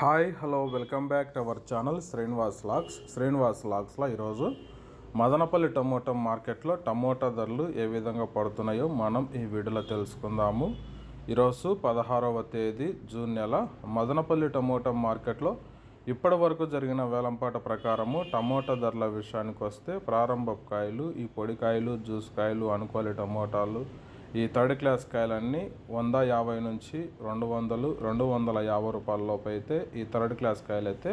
Hi hello welcome back to our channel Srinivas logs Srinivas లాగ్స్లో ఈరోజు Madanapalle tomato మార్కెట్లో tomato ధరలు ఏ విధంగా పడుతున్నాయో మనం ఈ వీడియోలో తెలుసుకుందాము. ఈరోజు పదహారవ తేదీ జూన్ నెల. మదనపల్లి టమోటా మార్కెట్లో ఇప్పటి వరకు జరిగిన వేలంపాట ప్రకారము టమోటా ధరల విషయానికి వస్తే ప్రారంభ కాయలు ఈ పొడికాయలు జ్యూస్ కాయలు అనుకోలి టమోటాలు ఈ థర్డ్ క్లాస్ కాయలన్నీ వంద యాభై నుంచి రెండు వందలు రెండు వందల యాభై రూపాయల లోపు అయితే ఈ థర్డ్ క్లాస్ కాయలు అయితే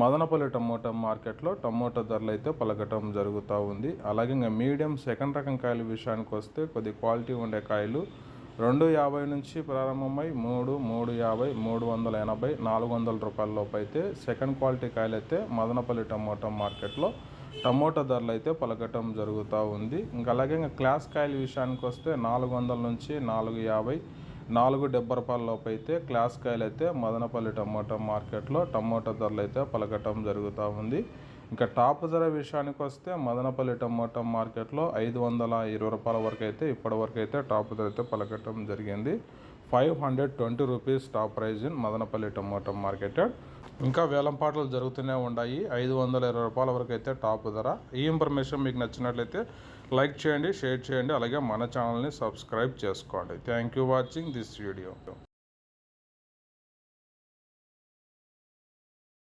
మదనపల్లి టమోటా మార్కెట్లో టమోటా ధరలు అయితే పలకటం జరుగుతూ ఉంది. అలాగే ఇంకా మీడియం సెకండ్ రకం కాయల విషయానికి వస్తే కొద్ది క్వాలిటీ ఉండే కాయలు రెండు యాభై నుంచి ప్రారంభమై మూడు మూడు యాభై మూడు వందల ఎనభై నాలుగు వందల రూపాయల లోపు అయితే సెకండ్ క్వాలిటీ కాయలు అయితే మదనపల్లి టమోటా మార్కెట్లో టమోటా ధరలు అయితే పలకటం జరుగుతూ ఉంది. ఇంకా అలాగే ఇంకా క్లాస్ కాయల విషయానికి వస్తే నాలుగు వందల నుంచి నాలుగు యాభై నాలుగు డెబ్బై రూపాయల లోపు అయితే క్లాస్ కాయలు అయితే మదనపల్లి టమోటా మార్కెట్లో టమోటా ధరలు అయితే పలకటం జరుగుతూ ఉంది. ఇంకా టాప్ ధర విషయానికి వస్తే మదనపల్లి టమోటా మార్కెట్లో ఐదు వందల ఇరవై రూపాయల వరకు అయితే ఇప్పటి వరకు అయితే టాప్ ధర అయితే పలకటం జరిగింది. Five hundred twenty rupees top prize in Madanapalle tomato market. ఇంకా వేలం పాటలు జరుగుతూనే ఉన్నాయి ఐదు వందల ఇరవై రూపాయల వరకు అయితే టాప్ ధర. ఈ ఇన్ఫర్మేషన్ మీకు నచ్చినట్లయితే లైక్ చేయండి షేర్ చేయండి. అలాగే మన ఛానల్ని సబ్స్క్రైబ్ చేసుకోండి. Thank you watching this video